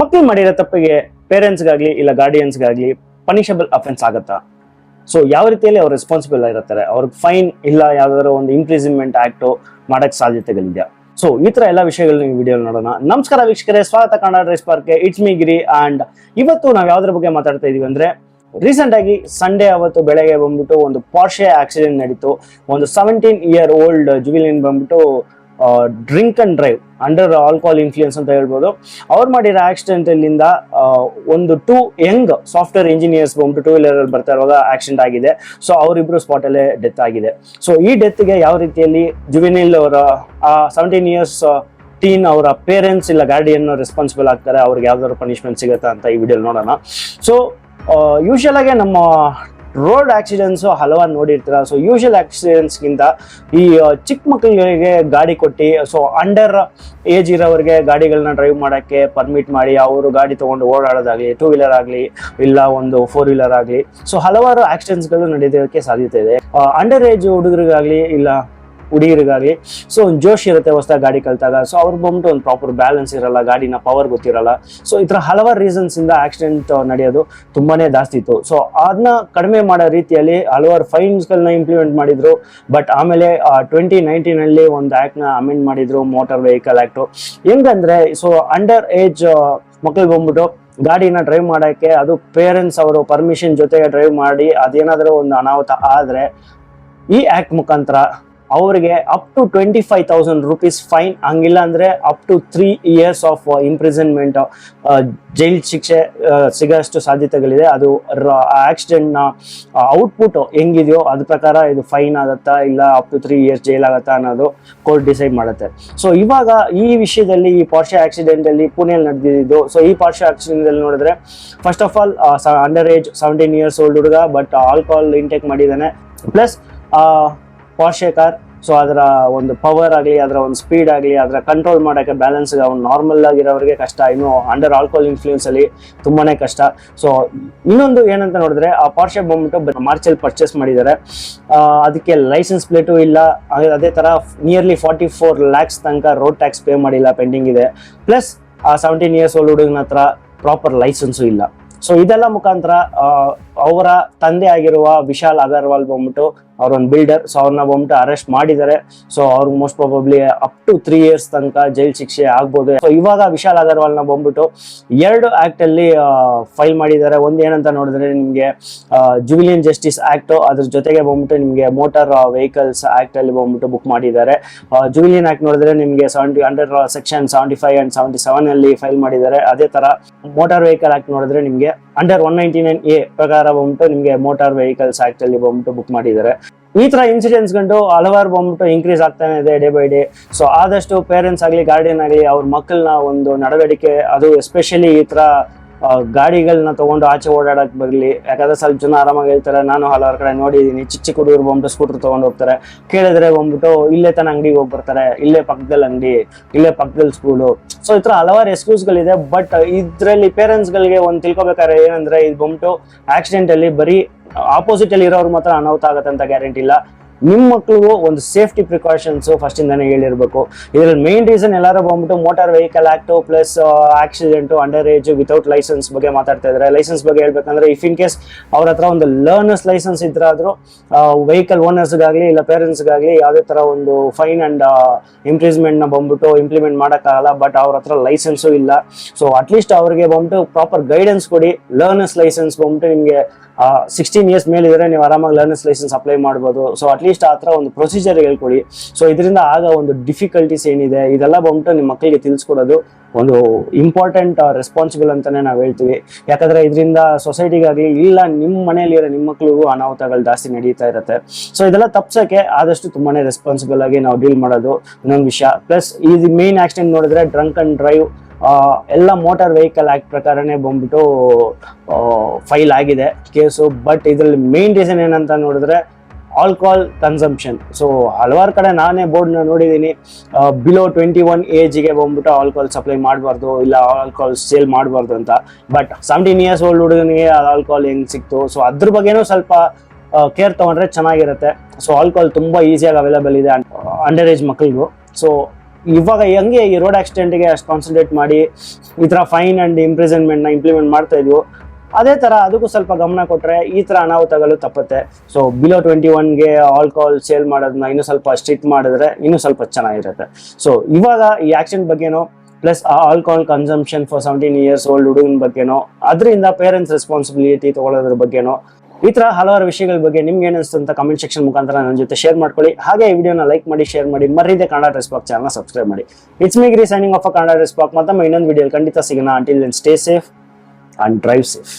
ಮಕ್ಕಳು ಮಾಡಿರೋ ತಪ್ಪಿಗೆ ಪೇರೆಂಟ್ಸ್ಗಾಗ್ಲಿ ಇಲ್ಲ ಗಾರ್ಡಿಯನ್ಸ್ಗಾಗ್ಲಿ ಪನಿಷಬಲ್ ಅಫೆನ್ಸ್ ಆಗುತ್ತಾ? ಸೊ ಯಾವ ರೀತಿಯಲ್ಲಿ ಅವ್ರು ರೆಸ್ಪಾನ್ಸಿಬಲ್ ಆಗಿರ್ತಾರೆ? ಅವ್ರಿಗೆ ಫೈನ್ ಇಲ್ಲ ಯಾವ್ದಾದ್ರು ಒಂದು ಇಂಪ್ರಿಸನ್ಮೆಂಟ್ ಆಕ್ಟ್ ಮಾಡಕ್ ಸಾಧ್ಯತೆಗಳಿದೆಯಾ? ಸೊ ಈ ತರ ಎಲ್ಲ ವಿಷಯಗಳನ್ನ ಈ ವಿಡಿಯೋ ನೋಡೋಣ. ನಮಸ್ಕಾರ ವೀಕ್ಷಕರೇ, ಸ್ವಾಗತ ಕನ್ನಡ ರೇಸ್ ಪಾರ್ಕ್ಗೆ ಇಟ್ಸ್ ಮೀ ಗಿರಿ ಅಂಡ್ ಇವತ್ತು ನಾವು ಯಾವ್ದ್ರ ಬಗ್ಗೆ ಮಾತಾಡ್ತಾ ಇದೀವಿ ಅಂದ್ರೆ ರೀಸೆಂಟ್ ಆಗಿ ಸಂಡೇ ಅವತ್ತು ಬೆಳಗ್ಗೆ ಬಂದ್ಬಿಟ್ಟು ಒಂದು ಪಾರ್ಷೆ ಆಕ್ಸಿಡೆಂಟ್ ನಡೀತು. ಒಂದು ಸೆವೆಂಟೀನ್ ಇಯರ್ ಓಲ್ಡ್ ಜುವಿಲಿಯನ್ ಬಂದ್ಬಿಟ್ಟು drink and drive under alcohol influence ಅಂತ ಹೇಳ್ಬೋದು. ಅವ್ರು ಮಾಡಿರೋ ಆಕ್ಸಿಡೆಂಟ್ ಅಲ್ಲಿಂದ ಒಂದು ಟೂ ಯಂಗ್ ಸಾಫ್ಟ್ವೇರ್ ಇಂಜಿನಿಯರ್ಸ್ ಬಂದ್ಬಿಟ್ಟು ಟೂ ವೀಲರ್ ಅಲ್ಲಿ ಬರ್ತಾ ಇರುವಾಗ ಆಕ್ಸಿಡೆಂಟ್ ಆಗಿದೆ. ಸೊ ಅವರಿಬ್ರು ಸ್ಪಾಟ್ ಅಲ್ಲೇ ಡೆತ್ ಆಗಿದೆ. ಸೊ ಈ ಡೆತ್ಗೆ ಯಾವ ರೀತಿಯಲ್ಲಿ ಜುವಿನಿಲ್ ಅವರ ಸೆವೆಂಟೀನ್ ಇಯರ್ಸ್ ಟೀನ್ ಅವರ ಪೇರೆಂಟ್ಸ್ ಇಲ್ಲ ಗಾರ್ಡಿಯನ್ ರೆಸ್ಪಾನ್ಸಿಬಲ್ ಆಗ್ತಾರೆ, ಅವ್ರಿಗೆ ಯಾವ್ದಾದ್ರು ಪನಿಷ್ಮೆಂಟ್ ಸಿಗುತ್ತಾ ಅಂತ ಈ ವಿಡಿಯೋ ನೋಡೋಣ. ಸೊ ಯೂಶಲ್ ಆಗಿ ನಮ್ಮ ರೋಡ್ ಆಕ್ಸಿಡೆಂಟ್ಸ್ ಹಲವಾರು ನೋಡಿರ್ತೀರ. ಸೊ ಯೂಶಲ್ ಆಕ್ಸಿಡೆಂಟ್ಸ್ಗಿಂತ ಈ ಚಿಕ್ಕ ಮಕ್ಕಳಿಗೆ ಗಾಡಿ ಕೊಟ್ಟು ಸೊ ಅಂಡರ್ ಏಜ್ ಇರೋರಿಗೆ ಗಾಡಿಗಳನ್ನ ಡ್ರೈವ್ ಮಾಡೋಕ್ಕೆ ಪರ್ಮಿಟ್ ಮಾಡಿ ಅವರು ಗಾಡಿ ತೊಗೊಂಡು ಓಡಾಡೋದಾಗಲಿ ಟೂ ವೀಲರ್ ಆಗಲಿ, ಇಲ್ಲ ಒಂದು ಫೋರ್ ವೀಲರ್ ಆಗಲಿ. ಸೊ ಹಲವಾರು ಆಕ್ಸಿಡೆಂಟ್ಸ್ಗಳು ನಡೆಯೋದಕ್ಕೆ ಸಾಧ್ಯತೆ ಇದೆ. ಅಂಡರ್ ಏಜ್ ಹುಡುಗರಿಗಾಗಲಿ, ಇಲ್ಲ ಹುಡುಗರಿಗಾಗಲಿ ಸೊ ಒಂದು ಜೋಶ್ ಇರುತ್ತೆ ಹೊಸದಾಗಿ ಗಾಡಿ ಕಲ್ತಾಗ. ಸೊ ಅವ್ರು ಬಂದ್ಬಿಟ್ಟು ಒಂದು ಪ್ರಾಪರ್ ಬ್ಯಾಲೆನ್ಸ್ ಇರಲ್ಲ, ಗಾಡಿನ ಪವರ್ ಗೊತ್ತಿರಲ್ಲ. ಸೊ ಈ ಥರ ಹಲವಾರು ರೀಸನ್ಸ್ ಇಂದ ಆಕ್ಸಿಡೆಂಟ್ ನಡೆಯೋದು ತುಂಬಾನೇ ಜಾಸ್ತಿ ಇತ್ತು. ಸೊ ಅದನ್ನ ಕಡಿಮೆ ಮಾಡೋ ರೀತಿಯಲ್ಲಿ ಹಲವಾರು ಫೈನ್ಸ್ಗಳನ್ನ ಇಂಪ್ಲಿಮೆಂಟ್ ಮಾಡಿದ್ರು. ಬಟ್ ಆಮೇಲೆ ಟ್ವೆಂಟಿ ನೈನ್ಟೀನಲ್ಲಿ ಒಂದು ಆ್ಯಕ್ಟ್ನ ಅಮೆಂಡ್ ಮಾಡಿದ್ರು ಮೋಟಾರ್ ವೆಹಿಕಲ್ ಆ್ಯಕ್ಟು ಹೆಂಗಂದ್ರೆ ಸೊ ಅಂಡರ್ ಏಜ್ ಮಕ್ಕಳು ಬಂದ್ಬಿಟ್ಟು ಗಾಡಿನ ಡ್ರೈವ್ ಮಾಡೋಕ್ಕೆ ಅದು ಪೇರೆಂಟ್ಸ್ ಅವರು ಪರ್ಮಿಷನ್ ಜೊತೆಗೆ ಡ್ರೈವ್ ಮಾಡಿ ಅದೇನಾದರೂ ಒಂದು ಅನಾಹುತ ಆದರೆ ಈ ಆ್ಯಕ್ಟ್ ಮುಖಾಂತರ ಅವರಿಗೆ up to twenty five thousand rupees fine ಹಂಗಿಲ್ಲ ಅಂದ್ರೆ up to three years of imprisonment jail ಶಿಕ್ಷೆ ಆ, ಸಿಗೋಷ್ಟು ಸಾಧ್ಯತೆಗಳಿದೆ. ಅದು ನ ಔಟ್ಪುಟ್ ಹೆಂಗಿದೆಯೋ ಅದ್ರ ಪ್ರಕಾರ ಇದು ಫೈನ್ ಆಗುತ್ತಾ ಇಲ್ಲ up to three years jail ಆಗುತ್ತಾ ಅನ್ನೋದು ಕೋರ್ಟ್ ಡಿಸೈಡ್ ಮಾಡುತ್ತೆ. ಸೊ ಇವಾಗ ಈ ವಿಷಯದಲ್ಲಿ ಈ ಪಾರ್ಷೆ ಆಕ್ಸಿಡೆಂಟ್ ಅಲ್ಲಿ ಪುಣೆಯಲ್ಲಿ ನಡೆದಿದ್ದು ಸೊ ಈ ಪಾರ್ಶ್ವ ಆಕ್ಸಿಡೆಂಟ್ ಅಲ್ಲಿ ನೋಡಿದ್ರೆ first of all under age seventeen years old ಹುಡುಗ ಬಟ್ ಆಲ್ಕೋಹಾಲ್ ಇಂಟೇಕ್ ಮಾಡಿದ್ದಾನೆ. ಪ್ಲಸ್ ಪಾರ್ಷೆ ಕಾರ್ ಸೊ ಅದರ ಒಂದು ಪವರ್ ಆಗಲಿ, ಅದರ ಒಂದು ಸ್ಪೀಡ್ ಆಗಲಿ, ಅದರ ಕಂಟ್ರೋಲ್ ಮಾಡೋಕ್ಕೆ ಬ್ಯಾಲೆನ್ಸ್ ಅವ್ನು ನಾರ್ಮಲ್ ಆಗಿರೋರಿಗೆ ಕಷ್ಟ. ಇನ್ನು ಅಂಡರ್ ಆಲ್ಕೋಹಾಲ್ ಇನ್ಫ್ಲೂಯೆನ್ಸ್ ಅಲ್ಲಿ ತುಂಬಾನೇ ಕಷ್ಟ. ಸೊ ಇನ್ನೊಂದು ಏನಂತ ನೋಡಿದ್ರೆ, ಆ ಪಾರ್ಷೆ ಬಂದ್ಬಿಟ್ಟು ಮಾರ್ಚಲ್ಲಿ ಪರ್ಚೇಸ್ ಮಾಡಿದ್ದಾರೆ. ಅದಕ್ಕೆ ಲೈಸೆನ್ಸ್ ಪ್ಲೇಟು ಇಲ್ಲ. ಅದೇ- ಥರ ನಿಯರ್ಲಿ ಫಾರ್ಟಿ ಫೋರ್ ಲ್ಯಾಕ್ಸ್ ತನಕ ರೋಡ್ ಟ್ಯಾಕ್ಸ್ ಪೇ ಮಾಡಿಲ್ಲ ಪೆಂಡಿಂಗ್ ಇದೆ. ಪ್ಲಸ್ ಆ ಸೆವೆಂಟೀನ್ ಇಯರ್ಸ್ ಓಲ್ಡ್ ಹುಡುಗನ ಹತ್ರ ಪ್ರಾಪರ್ ಲೈಸೆನ್ಸು ಇಲ್ಲ. ಸೊ ಇದೆಲ್ಲ ಮುಖಾಂತರ ಅವರ ತಂದೆ ಆಗಿರುವ ವಿಶಾಲ್ ಅಗರ್ವಾಲ್ ಬಂದ್ಬಿಟ್ಟು ಅವ್ರ ಒಂದು ಬಿಲ್ಡರ್ ಸೊ ಅವ್ರನ್ನ ಬಂದ್ಬಿಟ್ಟು ಅರೆಸ್ಟ್ ಮಾಡಿದ್ದಾರೆ. ಸೊ ಅವ್ರಿಗೆ most probably up to three years ತನಕ ಜೈಲ್ ಶಿಕ್ಷೆ ಆಗ್ಬೋದು. ಸೊ ಇವಾಗ ವಿಶಾಲ್ ಅಗರ್ವಾಲ್ನ ಬಂದ್ಬಿಟ್ಟು ಎರಡು ಆಕ್ಟ್ ಅಲ್ಲಿ ಫೈಲ್ ಮಾಡಿದ್ದಾರೆ. ಒಂದು ಏನಂತ ನೋಡಿದ್ರೆ ನಿಮಗೆ ಜುವಿಲಿಯನ್ ಜಸ್ಟಿಸ್ ಆಕ್ಟ್ ಅದ್ರ ಜೊತೆಗೆ ಬಂದ್ಬಿಟ್ಟು ನಿಮಗೆ ಮೋಟಾರ್ ವೆಹಿಕಲ್ಸ್ ಆಕ್ಟ್ ಅಲ್ಲಿ ಬಂದ್ಬಿಟ್ಟು ಬುಕ್ ಮಾಡಿದ್ದಾರೆ. ಜುವಿಲಿಯನ್ ಆಕ್ಟ್ ನೋಡಿದ್ರೆ ನಿಮಗೆ seventy under section seventy five and seventy seven ಅಲ್ಲಿ ಫೈಲ್ ಮಾಡಿದ್ದಾರೆ. ಅದೇ ತರ ಮೋಟಾರ್ ವೆಹಿಕಲ್ ಆಕ್ಟ್ ನೋಡಿದ್ರೆ ನಿಮಗೆ under one ninety nine A ಪ್ರಕಾರ ಬಂದ್ಬಿಟ್ಟು ನಿಮಗೆ ಮೋಟಾರ್ ವೆಹಿಕಲ್ಸ್ ಆಕ್ಟ್ ಅಲ್ಲಿ ಬಂದ್ಬಿಟ್ಟು ಬುಕ್ ಮಾಡಿದ್ದಾರೆ. ಈ ತರ ಇನ್ಸಿಡೆಂಟ್ಸ್ ಗಂಟು ಹಲವಾರು ಬಂದ್ಬಿಟ್ಟು ಇನ್ಕ್ರೀಸ್ ಆಗ್ತಾನೆ ಇದೆ ಡೇ ಬೈ ಡೇ ಸೊ ಆದಷ್ಟು ಪೇರೆಂಟ್ಸ್ ಆಗಲಿ ಗಾರ್ಡಿಯನ್ ಆಗಲಿ, ಅವ್ರ ಮಕ್ಕಳನ್ನ ಒಂದು ನಡವಳಿಕೆ ಅದು ಎಸ್ಪೆಷಲಿ ಈ ತರ ಗಾಡಿಗಳನ್ನ ತಗೊಂಡು ಆಚೆ ಓಡಾಡಕ್ ಬರಲಿ. ಯಾಕಂದ್ರೆ ಸ್ವಲ್ಪ ಜನ ಆರಾಮಾಗಿ ಹೇಳ್ತಾರೆ, ನಾನು ಹಲವಾರು ಕಡೆ ನೋಡಿದೀನಿ, ಚಿಕ್ಕ ಚಿಕ್ಕ ಹುಡುಗರು ಬಂದ್ಬಿಟ್ಟು ಸ್ಕೂಟರ್ ತಗೊಂಡು ಹೋಗ್ತಾರೆ. ಕೇಳಿದ್ರೆ ಬಂದ್ಬಿಟ್ಟು ಇಲ್ಲೇ ತನ್ನ ಅಂಗಡಿಗೆ ಹೋಗಿ ಬರ್ತಾರೆ, ಇಲ್ಲೇ ಪಕ್ಕದಲ್ಲಿ ಅಂಗಡಿ, ಇಲ್ಲೇ ಪಕ್ಕದಲ್ಲಿ ಸ್ಕೂಲು ಸೊ ಈ ತರ ಹಲವಾರು ಎಕ್ಸ್ಕ್ಯೂಸ್ಗಳಿದೆ ಬಟ್ ಇದ್ರಲ್ಲಿ ಪೇರೆಂಟ್ಸ್ ಗಳಿಗೆ ಒಂದು ತಿಳ್ಕೊಬೇಕಾದ್ರೆ ಏನಂದ್ರೆ, ಇದು ಬಂದ್ಬಿಟ್ಟು ಆಕ್ಸಿಡೆಂಟ್ ಅಲ್ಲಿ ಬರೀ ಆಪೋಸಿಟ್ ಅಲ್ಲಿ ಇರೋರು ಮಾತ್ರ ಅನಾಹುತ ಆಗುತ್ತೆ ಅಂತ ಗ್ಯಾರಂಟಿ ಇಲ್ಲ. ನಿಮ್ಮ ಮಕ್ಳಿಗೂ ಒಂದು ಸೇಫ್ಟಿ ಪ್ರಿಕಾಷನ್ಸ್ ಫಸ್ಟ್ ಇಂದಾನೆ ಹೇಳಿರ್ಬೇಕು. ಇದ್ರಲ್ಲಿ ಮೇನ್ ರೀಸನ್ ಎಲ್ಲರೂ ಬಂದ್ಬಿಟ್ಟು motor vehicle act plus accident under age without licence ಬಗ್ಗೆ ಮಾತಾಡ್ತಾ ಇದ್ದಾರೆ ಲೈಸೆನ್ಸ್ ಬಗ್ಗೆ ಹೇಳ್ಬೇಕಂದ್ರೆ ಇಫ್ ಇನ್ ಕೇಸ್ ಅವ್ರ ಹತ್ರ ಒಂದು ಲರ್ನರ್ಸ್ ಲೈಸೆನ್ಸ್ ಇದ್ರಾದ್ರೂ ವೆಹಿಕಲ್ ಓನರ್ಸ್ಗಾಗಲಿ ಇಲ್ಲ ಪೇರೆಂಟ್ಸ್ಗಾಗಲಿ ಯಾವುದೇ ತರ ಒಂದು ಫೈನ್ ಅಂಡ್ ಇಂಪ್ರೀಸ್ಮೆಂಟ್ನ ಬಂದ್ಬಿಟ್ಟು ಇಂಪ್ಲಿಮೆಂಟ್ ಮಾಡೋಕ್ಕಾಗಲ್ಲ ಬಟ್ ಅವ್ರ ಹತ್ರ ಲೈಸೆನ್ಸು ಇಲ್ಲ. ಸೊ ಅಟ್ಲೀಸ್ಟ್ ಅವ್ರಿಗೆ ಬಂದ್ಬಿಟ್ಟು ಪ್ರಾಪರ್ ಗೈಡೆನ್ಸ್ ಕೊಡಿ. ಲರ್ನರ್ಸ್ ಲೈಸೆನ್ಸ್ ಬಂದ್ಬಿಟ್ಟು ನಿಮಗೆ ಸಿಕ್ಸ್ಟೀನ್ ಇಯರ್ಸ್ ಮೇಲಿದ್ರೆ ನೀವು ಆರಾಮಾಗಿ ಲರ್ನರ್ಸ್ ಲೈಸೆನ್ಸ್ ಅಪ್ಲೈ ಮಾಡ್ಬೋದು. ಸೊ ಅಟ್ಲೀಸ್ಟ್ ಆ ಥರ ಒಂದು ಪ್ರೊಸೀಜರ್ ಹೇಳ್ಕೊಡಿ. ಸೊ ಇದರಿಂದ ಆಗ ಒಂದು ಡಿಫಿಕಲ್ಟೀಸ್ ಏನಿದೆ, ಇದೆಲ್ಲ ಬಂದ್ಬಿಟ್ಟು ನಿಮ್ಮ ಮಕ್ಕಳಿಗೆ ತಿಳಿಸ್ಕೊಡೋದು ಒಂದು ಇಂಪಾರ್ಟೆಂಟ್ ರೆಸ್ಪಾನ್ಸಿಬಲ್ ಅಂತಲೇ ನಾವು ಹೇಳ್ತೀವಿ. ಯಾಕಂದ್ರೆ ಇದರಿಂದ ಸೊಸೈಟಿಗಾಗಲಿ ಇಲ್ಲ ನಿಮ್ಮ ಮನೆಯಲ್ಲಿರೋ ನಿಮ್ಮ ಮಕ್ಕಳಿಗೂ ಅನಾಹುತಗಳು ಜಾಸ್ತಿ ನಡೀತಾ ಇರುತ್ತೆ. ಸೊ ಇದೆಲ್ಲ ತಪ್ಸಕ್ಕೆ ಆದಷ್ಟು ತುಂಬಾ ರೆಸ್ಪಾನ್ಸಿಬಲ್ ಆಗಿ ನಾವು ಡೀಲ್ ಮಾಡೋದು ಇನ್ನೊಂದು ವಿಷಯ. ಪ್ಲಸ್ ಇದು ಮೇನ್ ಆಕ್ಸಿಡೆಂಟ್ ನೋಡಿದ್ರೆ ಡ್ರಂಕ್ ಅಂಡ್ ಡ್ರೈವ್ ಎಲ್ಲ ಮೋಟಾರ್ ವೆಹಿಕಲ್ ಆಕ್ಟ್ ಪ್ರಕಾರನೇ ಬಂದ್ಬಿಟ್ಟು ಫೈಲ್ ಆಗಿದೆ ಕೇಸು. ಬಟ್ ಇದರಲ್ಲಿ ಮೇನ್ ರೀಸನ್ ಏನಂತ ನೋಡಿದ್ರೆ ಆಲ್ಕೋಹಾಲ್ ಕನ್ಸಂಪ್ಷನ್ ಸೊ ಹಲವಾರು ಕಡೆ ನಾನೇ ಬೋರ್ಡ್ನ ನೋಡಿದ್ದೀನಿ ಬಿಲೋ ಟ್ವೆಂಟಿ ಒನ್ ಏಜ್ಗೆ ಬಂದ್ಬಿಟ್ಟು ಆಲ್ಕೋಹಾಲ್ ಸಪ್ಲೈ ಮಾಡಬಾರ್ದು, ಇಲ್ಲ ಆಲ್ಕೋಹಾಲ್ ಸೇಲ್ ಮಾಡಬಾರ್ದು ಅಂತ. ಬಟ್ ಸೆವೆಂಟೀನ್ ಇಯರ್ಸ್ ಓಲ್ಡ್ ಹುಡುಗನಿಗೆ ಆಲ್ಕೋಹಾಲ್ ಹೆಂಗ್ ಸಿಕ್ತು? ಸೊ ಅದ್ರ ಬಗ್ಗೆನೂ ಸ್ವಲ್ಪ ಕೇರ್ ತಗೊಂಡ್ರೆ ಚೆನ್ನಾಗಿರುತ್ತೆ. ಸೊ ಆಲ್ಕೋಹಾಲ್ ತುಂಬಾ ಈಸಿಯಾಗಿ ಅವೈಲೇಬಲ್ ಇದೆ ಅಂಡರ್ ಏಜ್ ಮಕ್ಕಳಿಗೂ ಸೊ ಇವಾಗ ಹೆಂಗೆ ಈ ರೋಡ್ ಆಕ್ಸಿಡೆಂಟ್ಗೆ ಅಷ್ಟು ಕಾನ್ಸಂಟ್ರೇಟ್ ಮಾಡಿ ಈ ಥರ ಫೈನ್ ಆ್ಯಂಡ್ ಇಂಪ್ರಿಸನ್ಮೆಂಟ್ನ ಇಂಪ್ಲಿಮೆಂಟ್ ಮಾಡ್ತಾ ಇದ್ವು, ಅದೇ ಥರ ಅದಕ್ಕೂ ಸ್ವಲ್ಪ ಗಮನ ಕೊಟ್ಟರೆ ಈ ಥರ ಅನಾಹುತಗಳು ತಪ್ಪುತ್ತೆ. ಸೊ ಬಿಲೋ ಟ್ವೆಂಟಿ ಒನ್ಗೆ ಆಲ್ಕೋಹಾಲ್ ಸೇಲ್ ಮಾಡೋದನ್ನ ಇನ್ನೂ ಸ್ವಲ್ಪ ಸ್ಟ್ರಿಕ್ಟ್ ಮಾಡಿದ್ರೆ ಇನ್ನೂ ಸ್ವಲ್ಪ ಚೆನ್ನಾಗಿರುತ್ತೆ. ಸೊ ಇವಾಗ ಈ accident ಬಗ್ಗೆನೋ plus alcohol consumption for seventeen years old ಹುಡುಗನ ಬಗ್ಗೆನೋ, ಅದರಿಂದ ಪೇರೆಂಟ್ಸ್ ರೆಸ್ಪಾನ್ಸಿಬಿಲಿಟಿ ತಗೊಳ್ಳೋದ್ರ ಬಗ್ಗೆನೋ ಈ ತರ ಹಲವಾರು ವಿಷಯಗಳ ಬಗ್ಗೆ ನಿಮ್ಗೆ ಏನಿಸ್ತು ಅಂತ ಕಮೆಂಟ್ ಸೆಕ್ಷನ್ ಮುಖಾಂತರ ನನ್ನ ಜೊತೆ ಶೇರ್ ಮಾಡ್ಕೊಳ್ಳಿ. ಹಾಗೆ ಈ ವಿಡಿಯೋನ ಲೈಕ್ ಮಾಡಿ ಶೇರ್ ಮಾಡಿ, ಮರಿದೆ ಕನ್ನಡ ಡ್ರೆಸ್ ಬಾಕ್ ಚಾನಲ್ ಸಬ್ಸ್ಕ್ರೈಬ್ ಮಾಡಿ. ಇಟ್ಸ್ ಮೀ ಗ್ರೀ ಸೈನಿಂಗ್ ಆಫ್ ಕನ್ನಡ ಡ್ರೆಸ್ ಬಾಕ್ ಮತ್ತೊಮ್ಮೆ ಇನ್ನೊಂದು ವಿಡಿಯೋ ಖಂಡಿತ ಸಿಗೋಣ. Until stay safe and drive safe